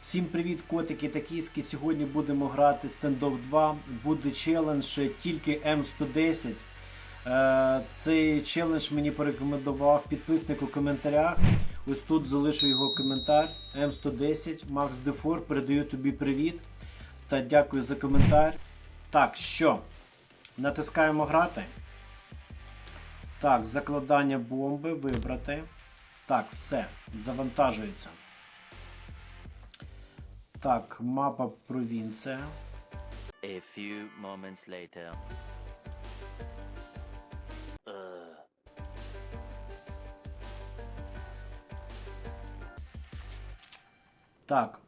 Всім привіт, котики та кіски. Сьогодні будемо грати Standoff 2. Буде челендж тільки М110. Е, Цей челендж мені порекомендував підписник у коментарях. Ось тут залишу його коментар. М110, Макс Дефор, передаю тобі привіт та дякую за коментар. Так, що? Натискаємо грати. Так, закладання бомби вибрати. Так, все, завантажується. Так, мапа провінція. A few moments later. Так.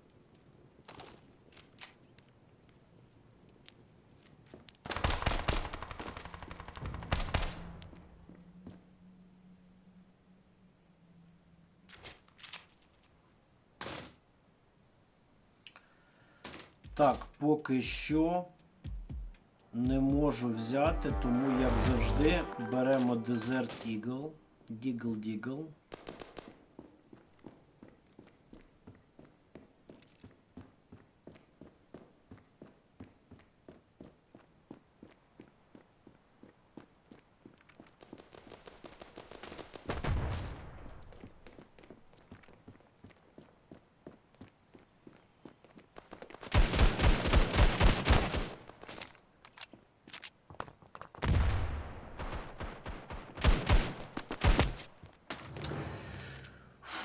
Так, поки що не можу взяти, тому як завжди беремо Desert Eagle. Дігл Дігл.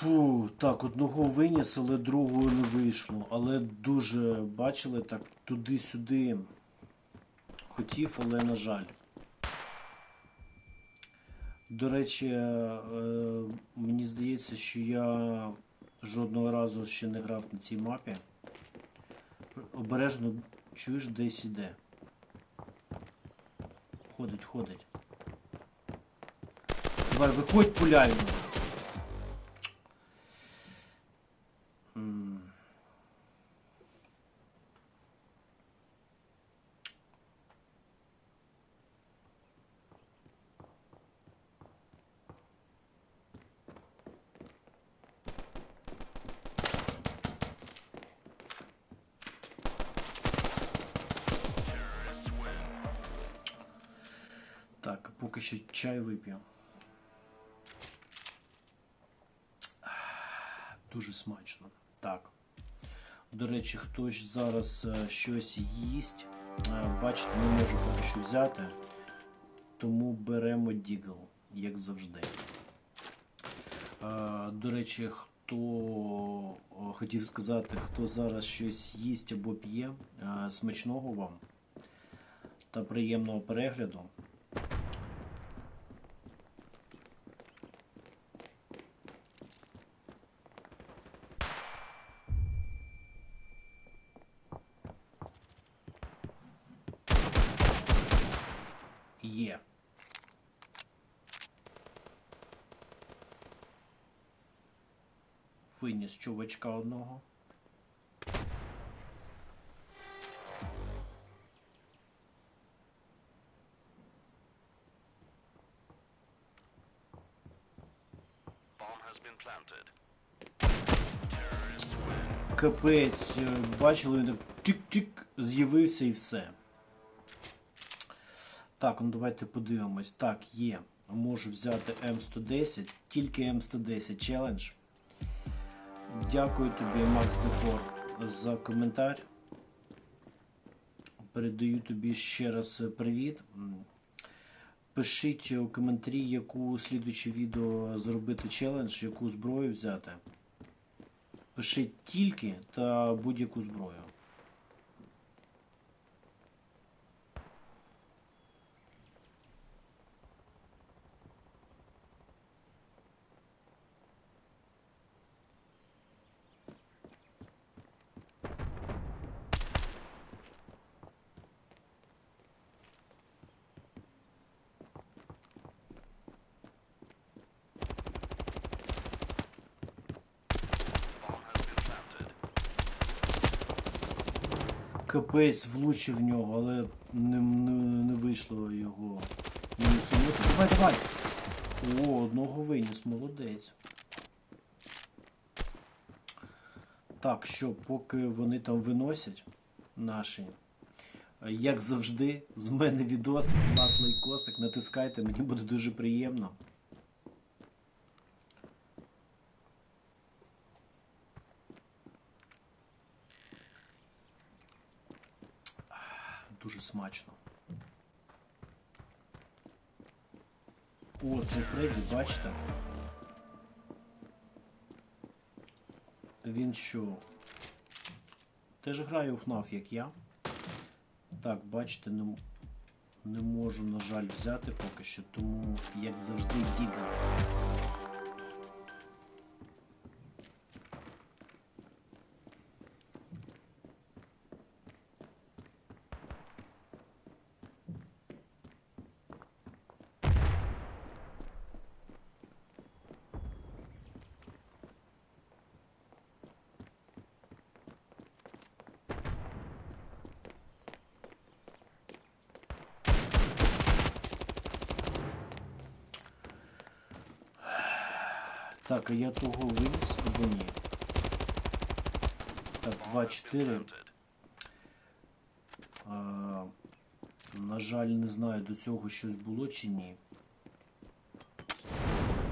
Фу, так, одного виніс, але другого не вийшло. Але дуже бачили так туди-сюди хотів, але на жаль. До речі, е, мені здається, що я жодного разу ще не грав на цій мапі. Обережно чуєш десь іде. Ходить, ходить. Давай, виходь пуляй. Так, поки що чай вип'ю. Дуже смачно. Так. До речі, хтось зараз е, щось їсть. Е, Бачите, не можу поки що взяти. Тому беремо Дігл, як завжди. Е, До речі, хто хотів сказати, хто зараз щось їсть або п'є, смачного вам та приємного перегляду. Є. Виніс чувачка одного. Капець, бачили, він так чик-чик з'явився і все. Так, ну давайте подивимось. Так, є. Можу взяти М110, тільки М110 челендж. Дякую тобі, Макс Дефор, за коментар. Передаю тобі ще раз е, привіт. Пишіть у коментарі, яку слідуюче відео зробити челендж, яку зброю взяти. Пишіть тільки та будь-яку зброю. Капець влучив в нього, але не, не, не вийшло його мінусувати. Давай, давай! О, одного виніс, молодець. Так, що, поки вони там виносять наші. Як завжди, з мене відосик, з вас лайкосик, натискайте, мені буде дуже приємно. Дуже смачно. О, це Фредді, бачите? Він що? Теж грає у FNAF, як я. Так, бачите, не, не можу, на жаль, взяти поки що, тому, як завжди, діга. Так, а я того виніс або ні? Так, 2-4. А, на жаль, не знаю, до цього щось було чи ні.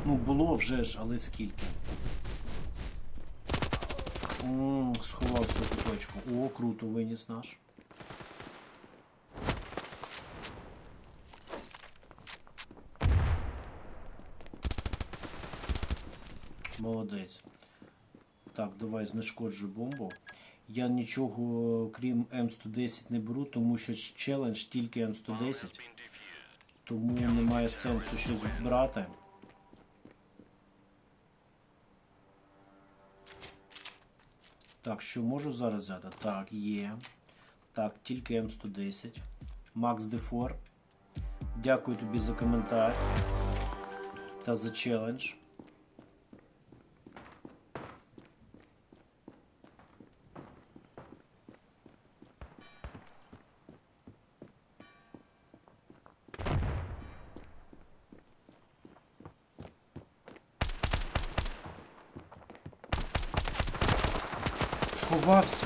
Ну, було вже ж, але скільки. М, сховався куточку. О, круто, виніс наш. Молодець. Так, давай знешкоджу бомбу. Я нічого крім М110 не беру, тому що челендж тільки М110. Тому немає сенсу щось брати. Так, що можу зараз взяти? Так, є. Так, тільки М110. Макс Дефор. Дякую тобі за коментар та за челендж. Сховався.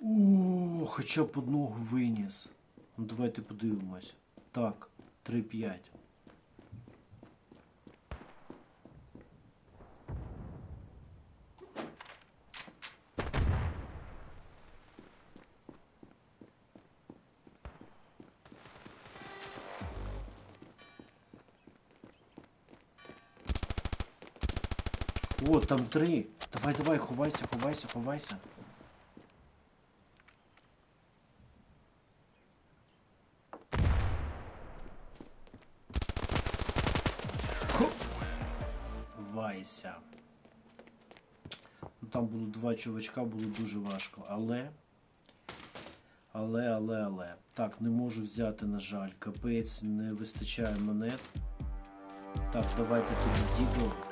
О, хоча б одного виніс. Ну, давайте подивимось. Так, 3-5. О, там три. Давай, давай, ховайся, ховайся, ховайся. Хо! Вайся. Ну, там було два чувачка, було дуже важко, але. Але, але, але. Так, не можу взяти, на жаль. Капець, не вистачає монет. Так, давайте тоді дігл.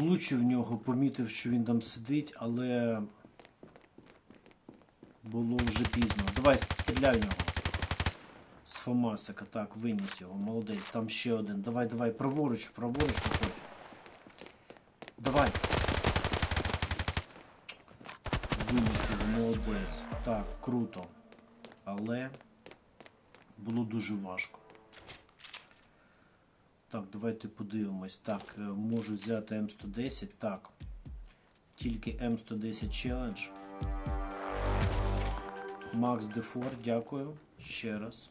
Влучив в нього, помітив, що він там сидить, але було вже пізно. Давай, стріляй в нього. З Фомасика, так, виніс його, молодець. Там ще один. Давай, давай, праворуч, праворуч походь. Давай. Виніс його, молодець. Так, круто. Але було дуже важко. Так, давайте подивимось. Так, е, можу взяти М110. Так. Тільки М110 Challenge. Макс Дефор, дякую. Ще раз.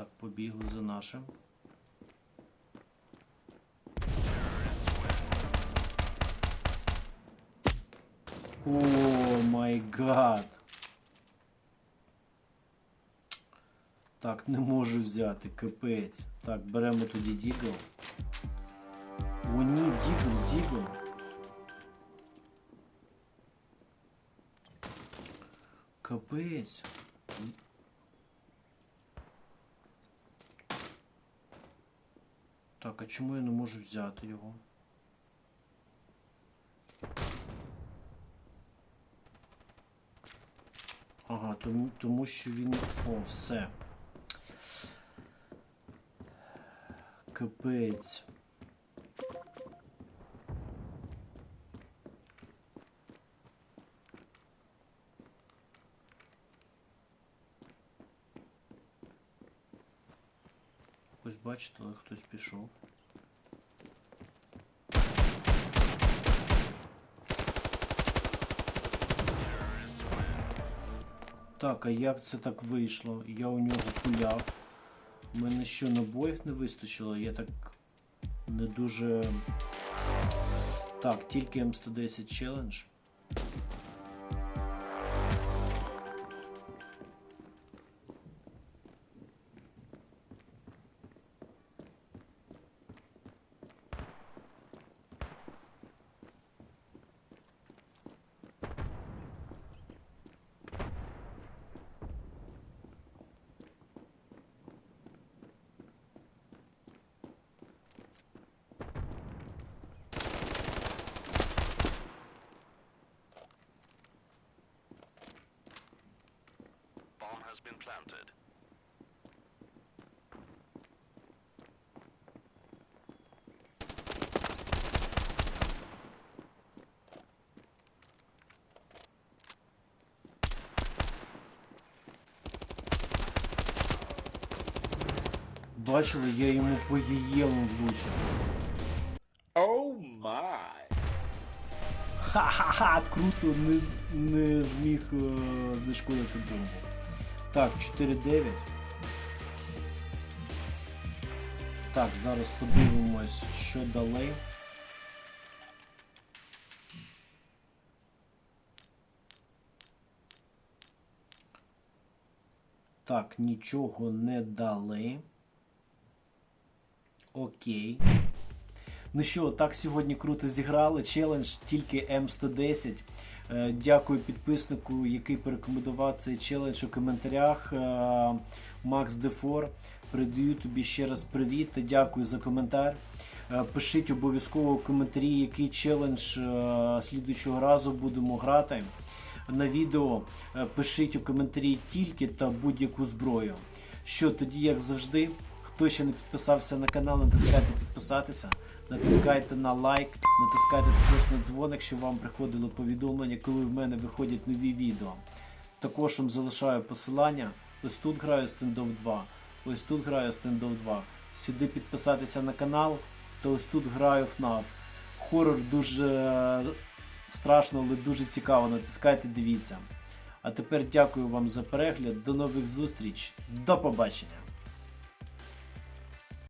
Так, побігли за нашим. О май гад. Так, не можу взяти, капець. Так, беремо тоді Дігл. О, ні, Дігл, Дігл. Капець. Так, а чому я не можу взяти його? Ага, тому, тому що він. О, все. Капець. Ось бачите, але хтось пішов. Так, а як це так вийшло? Я у нього пуляв. У мене що набоїв не вистачило, я так не дуже. Так, тільки М110 челендж. Planted. Бачили, я йому по єєлу влучив. Oh my. Ха-ха-ха, круто, не, не зміг е, знешкодити бомбу. Так, 4-9. Так, зараз подивимось, що дали. Так, нічого не дали. Окей. Ну що, так сьогодні круто зіграли. Челендж тільки М110. Е, Дякую підписнику, який порекомендував цей челендж у коментарях. Е, Макс Дефор. Передаю тобі ще раз привіт та дякую за коментар. Е, Пишіть обов'язково в коментарі, який челендж слідуючого разу будемо грати. На відео пишіть у коментарі тільки та будь-яку зброю. Що тоді, як завжди, хто ще не підписався на канал, натискайте підписатися, натискайте на лайк, натискайте також на дзвоник, щоб вам приходило повідомлення, коли в мене виходять нові відео. Також вам залишаю посилання. Ось тут граю Standoff 2, ось тут граю Standoff 2. Сюди підписатися на канал, то ось тут граю FNAF. Хорор дуже е, страшно, але дуже цікаво. Натискайте, дивіться. А тепер дякую вам за перегляд. До нових зустріч. До побачення!